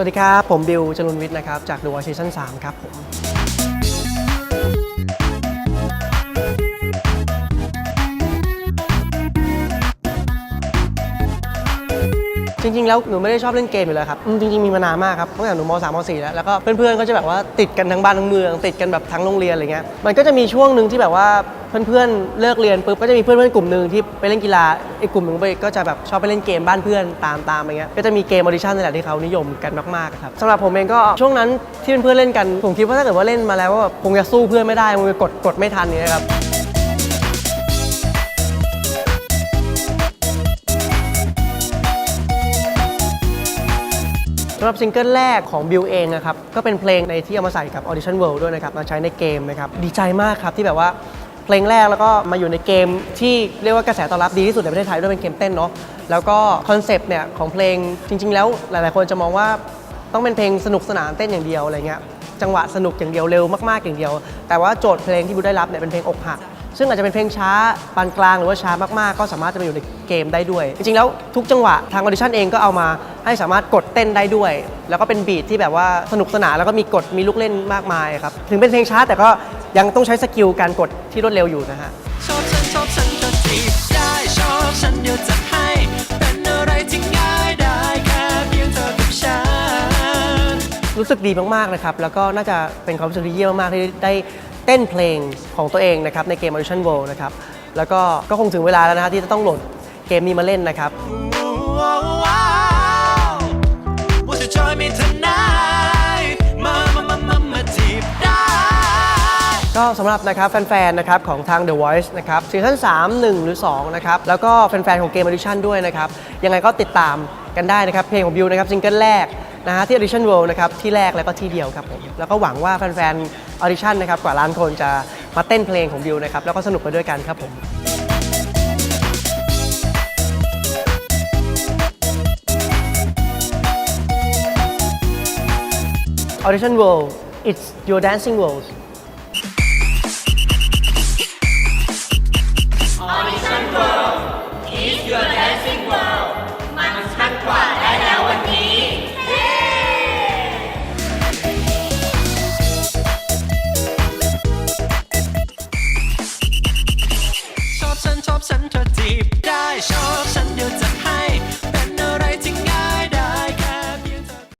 สวัสดีครับ ผมบิวจรุนวิทย์นะครับ จาก The Voice Season 3ครับผมจริง ๆ แล้วหนูไม่ได้ชอบเล่นเกมอยู่แล้วครับจริง ๆ มีมานานมากครับตั้งแต่หนูม .3 ม .4 แล้ว แล้วก็เพื่อนๆ ก็จะแบบว่าติดกันทั้งบ้านทั้งเมือง ติดกันแบบทั้งโรงเรียนอะไรเงี้ย มันก็จะมีช่วงหนึ่งที่แบบว่า เพื่อนๆเลิกเรียนปุ๊บก็จะมีเพื่อนๆกลุ่มหนึ่งที่ไปเล่นกีฬาอีกกลุ่มหนึ่งไปก็จะแบบชอบไปเล่นเกมบ้านเพื่อนตามตามอะไรเงี้ยก็จะมีเกมออดิชั่นนี่แหละที่เขานิยมกันมากๆครับสำหรับผมเองก็ช่วงนั้นที่เพื่อนๆเล่นกันผมคิดว่าถ้าเกิดว่าเล่นมาแล้วว่าคงจะสู้เพื่อนไม่ได้คงจะกดกดไม่ทันนี่ครับสำหรับซิงเกิลแรกของบิวเองนะครับก็เป็นเพลงในที่เอามาใส่กับ Audition World ด้วยนะครับมาใช้ในเกมนะครับดีใจมากครับที่แบบว่า เพลงแรกแล้วก็มาอยู่ในเกมที่เรียกว่ากระแสตอบรับดีที่สุดในประเทศไทยด้วยเป็นเกมเต้นเนาะแล้วก็คอนเซปต์เนี่ยของเพลงจริง ๆ แล้วหลาย ๆ คนจะมองว่าต้องเป็นเพลงสนุกสนานเต้นอย่างเดียวอะไรเงี้ยจังหวะสนุกอย่างเดียวเร็วมากๆอย่างเดียว แต่ว่าโจทย์เพลงที่บิวได้รับเนี่ยเป็นเพลงอกหัก ซึ่งอาจจะเป็นเพลงช้าปานกลางหรือว่าช้ามากๆ ก็สามารถจะมาอยู่ในเกมได้ด้วย จริงๆแล้วทุกจังหวะทางออดิชั่นเองก็เอามาให้สามารถกดเต้นได้ด้วย แล้วก็เป็นบีทที่แบบว่าสนุกสนานแล้วก็มีกดมีลูกเล่นมากมายครับถึงเป็นเพลงช้าแต่ก็ยังต้องใช้สกิลการกดที่รวดเร็วอยู่นะฮะชอบฉันชอบฉันก็จีบได้ชอบฉันเดี๋ยวจะให้เป็นอะไรที่ง่ายได้แค่เพียงเธอกับฉันรู้สึกดีมากๆนะครับแล้วก็น่าจะเป็นความรู้สึกที่เยี่ยมมากๆที่ได้ เต้นเพลงของตัวเองนะครับในเกม Audition World นะครับแล้วก็ก็คงถึงเวลาแล้วนะฮะที่จะต้องโหลดเกมนี้มาเล่นนะครับ Won't you join me tonight มามามามามาจีบได้ ก็สำหรับนะครับแฟนๆนะครับของทาง The Voice นะครับซีซั่น3 1 หรือ 2 นะครับ แล้วก็แฟนๆของเกม Audition ด้วยนะครับ ยังไงก็ติดตามกันได้นะครับ เพลงของบิวนะครับซิงเกิลแรก นะฮะที่ Audition World นะครับที่แรกแล้วก็ที่เดียวครับผมแล้วก็หวังว่าแฟนๆ Audition นะครับกว่าล้านคนจะมาเต้นเพลงของบิวนะครับแล้วก็สนุกไปด้วยกันครับผม Audition World it's your dancing world ีบได้ชอบฉันเดียวจะ